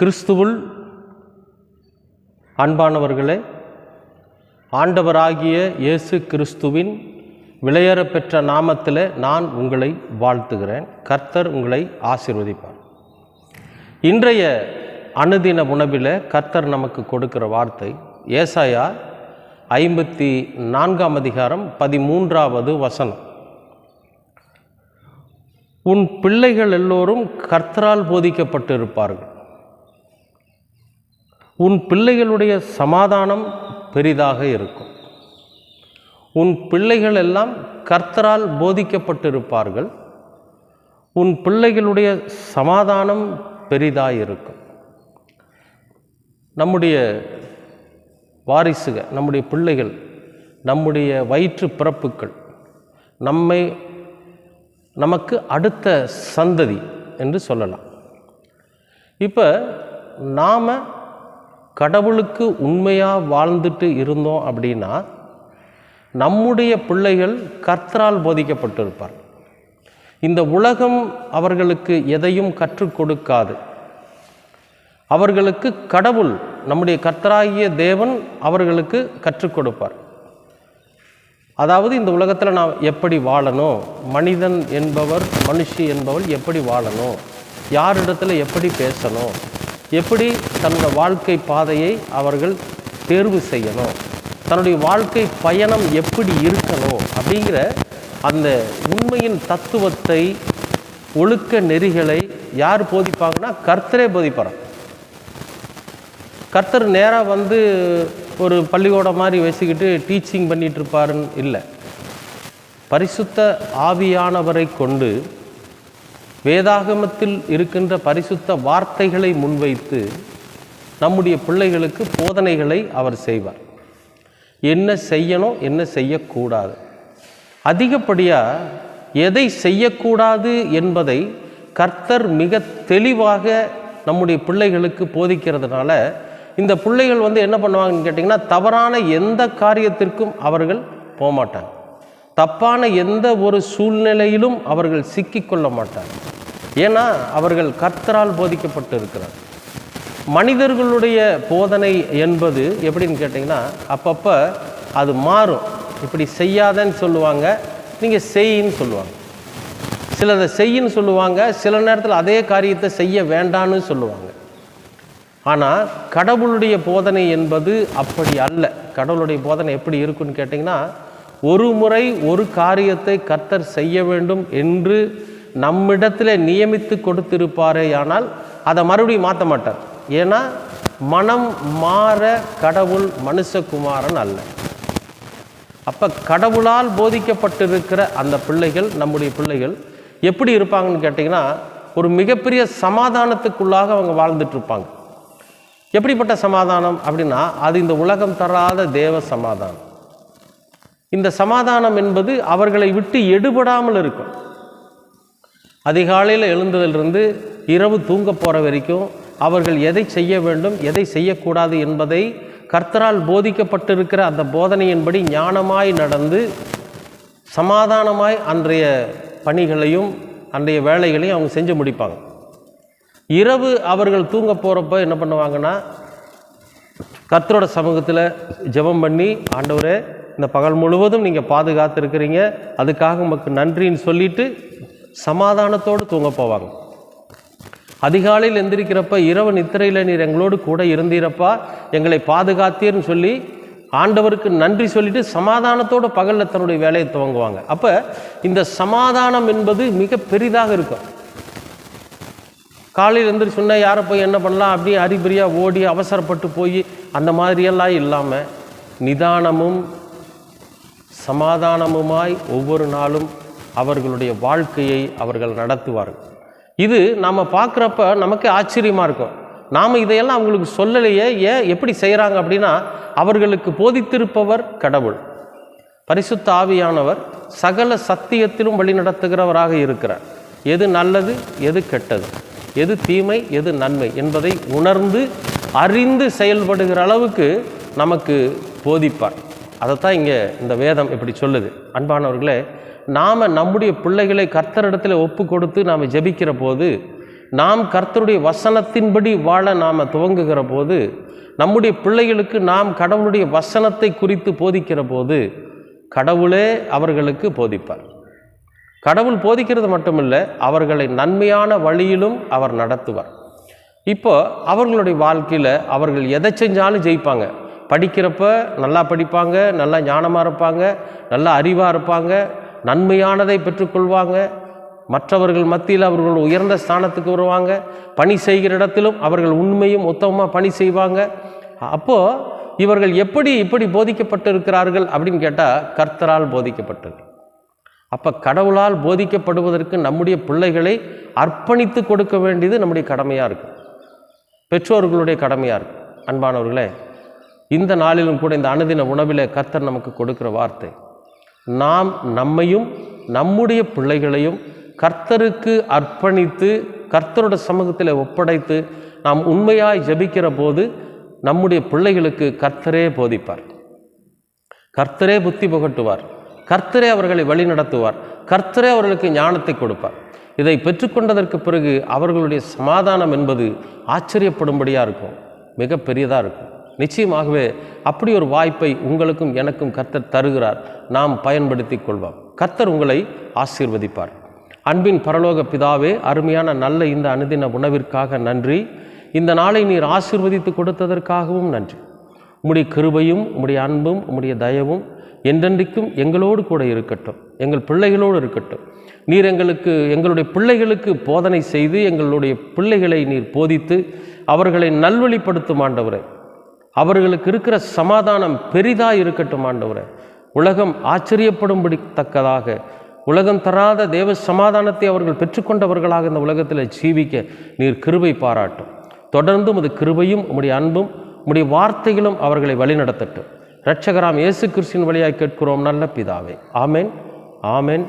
கிறிஸ்துவுள் அன்பானவர்களே ஆண்டவராகிய இயேசு கிறிஸ்துவின் விலையேறப்பெற்ற நாமத்தில் நான் உங்களை வாழ்த்துகிறேன். கர்த்தர் உங்களை ஆசீர்வதிப்பார். இன்றைய அனுதின உணவில் கர்த்தர் நமக்கு கொடுக்கிற வார்த்தை ஏசாயா ஐம்பத்தி நான்காம் அதிகாரம் பதிமூன்றாவது வசனம். உன் பிள்ளைகள் எல்லோரும் கர்த்தரால் போதிக்கப்பட்டிருப்பார்கள். உன் பிள்ளைகளுடைய சமாதானம் பெரிதாக இருக்கும். உன் பிள்ளைகள் எல்லாம் கர்த்தரால் போதிக்கப்பட்டிருப்பார்கள். உன் பிள்ளைகளுடைய சமாதானம் பெரிதாக இருக்கும். நம்முடைய வாரிசுக நம்முடைய பிள்ளைகள் நம்முடைய வயிற்று பிறப்புக்கள் நம்மை நமக்கு அடுத்த சந்ததி என்று சொல்லலாம். இப்போ நாம் கடவுளுக்கு உண்மையாக வாழ்ந்துட்டு இருந்தோம் அப்படின்னா நம்முடைய பிள்ளைகள் கர்த்தரால் போதிக்கப்பட்டிருப்பார். இந்த உலகம் அவர்களுக்கு எதையும் கற்றுக் கொடுக்காது. அவர்களுக்கு கடவுள் நம்முடைய கர்த்தராகிய தேவன் அவர்களுக்கு கற்றுக் கொடுப்பார். அதாவது இந்த உலகத்தில் நான் எப்படி வாழணும்? மனிதன் என்பவர் மனுஷி என்பவள் எப்படி வாழணும்? யாரிடத்தில் எப்படி பேசணும்? எப்படி தன்னோட வாழ்க்கை பாதையை அவர்கள் தேர்வு செய்யணும். தன்னுடைய வாழ்க்கை பயணம் எப்படி இருக்கணும் அப்படிங்கிற அந்த உண்மையின் தத்துவத்தை ஒழுக்க நெறிகளை யார் போதிப்பாங்கன்னா கர்த்தரே போதிப்பார் கர்த்தர் நேராக வந்து ஒரு பள்ளிக்கூடம் மாதிரி வச்சுக்கிட்டு டீச்சிங் பண்ணிட்டு இருப்பாருன்னு இல்லை. பரிசுத்த ஆவியானவரை கொண்டு வேதாகமத்தில் இருக்கின்ற பரிசுத்த வார்த்தைகளை முன்வைத்து நம்முடைய பிள்ளைகளுக்கு போதனைகளை அவர் செய்வார். என்ன செய்யணும் என்ன செய்யக்கூடாது? அதிகப்படியாக எதை செய்யக்கூடாது என்பதை கர்த்தர் மிக தெளிவாக நம்முடைய பிள்ளைகளுக்கு போதிக்கிறதுனால இந்த பிள்ளைகள் வந்து என்ன பண்ணுவாங்கன்னு கேட்டிங்கன்னா தவறான எந்த காரியத்திற்கும் அவர்கள் போக மாட்டாங்க தப்பான எந்த ஒரு சூழ்நிலையிலும் அவர்கள் சிக்கிக்கொள்ள மாட்டார் ஏன்னா அவர்கள் கர்த்தரால் போதிக்கப்பட்டு இருக்கிறார் மனிதர்களுடைய போதனை என்பது எப்படின்னு கேட்டிங்கன்னா அப்பப்போ அது மாறும். இப்படி செய்யாதன்னு சொல்லுவாங்க நீங்கள் செய்யின்னு சொல்லுவாங்க. சிலதை செய்யின்னு சொல்லுவாங்க சில நேரத்தில் அதே காரியத்தை செய்ய வேண்டான்னு சொல்லுவாங்க. ஆனால் கடவுளுடைய போதனை என்பது அப்படி அல்ல. கடவுளுடைய போதனை எப்படி இருக்குன்னு கேட்டிங்கன்னா ஒரு முறை ஒரு காரியத்தை கர்த்தர் செய்ய வேண்டும் என்று நம்மிடத்தில் நியமித்து கொடுத்திருப்பாரே ஆனால் அதை மறுபடியும் மாற்ற மாட்டார். ஏன்னா மனம் மாற கடவுள் மனுஷகுமாரன் அல்ல. அப்போ கடவுளால் போதிக்கப்பட்டிருக்கிற அந்த பிள்ளைகள் நம்முடைய பிள்ளைகள் எப்படி இருப்பாங்கன்னு கேட்டிங்கன்னா ஒரு மிகப்பெரிய சமாதானத்துக்குள்ளாக அவங்க வாழ்ந்துட்டுருப்பாங்க. எப்படிப்பட்ட சமாதானம் அப்படின்னா அது இந்த உலகம் தராத தேவ சமாதானம். இந்த சமாதானம் என்பது அவர்களை விட்டு எடுபடாமல் இருக்கும். அதிகாலையில் எழுந்ததிலிருந்து இரவு தூங்க போகிற வரைக்கும் அவர்கள் எதை செய்ய வேண்டும் எதை செய்யக்கூடாது என்பதை கர்த்தரால் போதிக்கப்பட்டிருக்கிற அந்த போதனையின்படி ஞானமாய் நடந்து சமாதானமாய் அன்றைய பணிகளையும் அன்றைய வேலைகளையும் அவங்க செஞ்சு முடிப்பாங்க. இரவு அவர்கள் தூங்க போகிறப்ப என்ன பண்ணுவாங்கன்னா கர்த்தரோட சமூகத்தில் ஜெபம் பண்ணி ஆண்டவரே இந்த பகல் முழுவதும் நீங்கள் பாதுகாத்துருக்கிறீங்க. அதுக்காக நமக்கு நன்றின்னு சொல்லிட்டு சமாதானத்தோடு தூங்க போவாங்க. அதிகாலையில் எந்திரிக்கிறப்ப இரவு நித்திரையில் நீர் எங்களோடு கூட இருந்தீரப்பா. எங்களை பாதுகாத்தீர்னு சொல்லி ஆண்டவருக்கு நன்றி சொல்லிட்டு சமாதானத்தோடு பகலில் தன்னுடைய வேலையை துவங்குவாங்க. அப்போ இந்த சமாதானம் என்பது மிக பெரிதாக இருக்கும். காலையில் எழுந்திரி சொன்னால் யாரை போய் என்ன பண்ணலாம்? அப்படியே அரிபரியாக ஓடி அவசரப்பட்டு போய் அந்த மாதிரியெல்லாம் இல்லாமல் நிதானமும் சமாதானமுமாய் ஒவ்வொரு நாளும் அவர்களுடைய வாழ்க்கையை அவர்கள் நடத்துவார்கள். இது நாம் பார்க்குறப்ப நமக்கு ஆச்சரியமாக இருக்கும். நாம் இதையெல்லாம் அவங்களுக்கு சொல்லலையே ஏன் எப்படி செய்கிறாங்க அப்படின்னா அவர்களுக்கு போதித்திருப்பவர் கடவுள். பரிசுத்த ஆவியானவர் சகல சத்தியத்திலும் வழி நடத்துகிறவராக இருக்கிறார். எது நல்லது எது கெட்டது? எது தீமை எது நன்மை? என்பதை உணர்ந்து அறிந்து செயல்படுகிற அளவுக்கு நமக்கு போதிப்பார். அதைத்தான் இங்கே இந்த வேதம் இப்படி சொல்லுது. அன்பானவர்களே நாம் நம்முடைய பிள்ளைகளை கர்த்தரிடத்தில் ஒப்பு கொடுத்து நாம் ஜபிக்கிற போது நாம் கர்த்தருடைய வசனத்தின்படி வாழ நாம் துவங்குகிற போது நம்முடைய பிள்ளைகளுக்கு நாம் கடவுளுடைய வசனத்தை குறித்து போதிக்கிற போது கடவுளே அவர்களுக்கு போதிப்பார். கடவுள் போதிக்கிறது மட்டுமில்லை அவர்களை நன்மையான வழியிலும் அவர் நடத்துவார். இப்போ அவர்களுடைய வாழ்க்கையில் அவர்கள் எதை செஞ்சாலும் ஜெயிப்பாங்க. படிக்கிறப்ப நல்லா படிப்பாங்க நல்லா ஞானமாக இருப்பாங்க நல்லா அறிவாக இருப்பாங்க நன்மையானதை பெற்றுக்கொள்வாங்க. மற்றவர்கள் மத்தியில் அவர்கள் உயர்ந்த ஸ்தானத்துக்கு வருவாங்க. பணி செய்கிற இடத்திலும் அவர்கள் உண்மையும் உத்தமமாக பணி செய்வாங்க. அப்போது இவர்கள் எப்படி இப்படி போதிக்கப்பட்டிருக்கிறார்கள் அப்படின்னு கேட்டால் கர்த்தரால் போதிக்கப்பட்டது. அப்போ கடவுளால் போதிக்கப்படுவதற்கு நம்முடைய பிள்ளைகளை அர்ப்பணித்து கொடுக்க வேண்டியது நம்முடைய கடமையாக இருக்கும் பெற்றோர்களுடைய கடமையாக இருக்கும் அன்பானவர்களே இந்த நாளிலும் கூட இந்த அனுதின உணவில் கர்த்தர் நமக்கு கொடுக்கிற வார்த்தை நாம் நம்மையும் நம்முடைய பிள்ளைகளையும் கர்த்தருக்கு அர்ப்பணித்து கர்த்தரோட சமூகத்தில் ஒப்படைத்து நாம் உண்மையாய் ஜபிக்கிற போது நம்முடைய பிள்ளைகளுக்கு கர்த்தரே போதிப்பார். கர்த்தரே புத்தி புகட்டுவார். கர்த்தரே அவர்களை வழி நடத்துவார். கர்த்தரே அவர்களுக்கு ஞானத்தை கொடுப்பார். இதை பெற்றுக்கொண்டதற்கு பிறகு அவர்களுடைய சமாதானம் என்பது ஆச்சரியப்படும்படியாக இருக்கும். மிக பெரியதாக இருக்கும். நிச்சயமாகவே அப்படி ஒரு வாய்ப்பை உங்களுக்கும் எனக்கும் கர்த்தர் தருகிறார். நாம் பயன்படுத்தி கொள்வோம். கர்த்தர் உங்களை ஆசீர்வதிப்பார். அன்பின் பரலோக பிதாவே அருமையான நல்ல இந்த அனுதின உணவிற்காக நன்றி. இந்த நாளை நீர் ஆசீர்வதித்து கொடுத்ததற்காகவும் நன்றி. உம்முடைய கிருபையும் உம்முடைய அன்பும் உம்முடைய தயவும் என்றென்றைக்கும் எங்களோடு கூட இருக்கட்டும். எங்கள் பிள்ளைகளோடு இருக்கட்டும். நீர் எங்களுக்கு எங்களுடைய பிள்ளைகளுக்கு போதனை செய்து எங்களுடைய பிள்ளைகளை நீர் போதித்து அவர்களை நல்வழிப்படுத்தும் ஆண்டவரை. அவர்களுக்கு இருக்கிற சமாதானம் பெரிதாக இருக்கட்டும் ஆண்டவரே. உலகம் ஆச்சரியப்படும்படி தக்கதாக உலகம் தராத தேவ சமாதானத்தை அவர்கள் பெற்றுக்கொண்டவர்களாக இந்த உலகத்தில் ஜீவிக்க நீர் கிருபை பாராட்டும். தொடர்ந்து உமது கிருபையும் உம்முடைய அன்பும் உம்முடைய வார்த்தைகளும் அவர்களை வழிநடத்தட்டும். இரட்சகராம் இயேசு கிறிஸ்தின் வழியாக கேட்கிறோம் நல்ல பிதாவே. ஆமென் ஆமென்.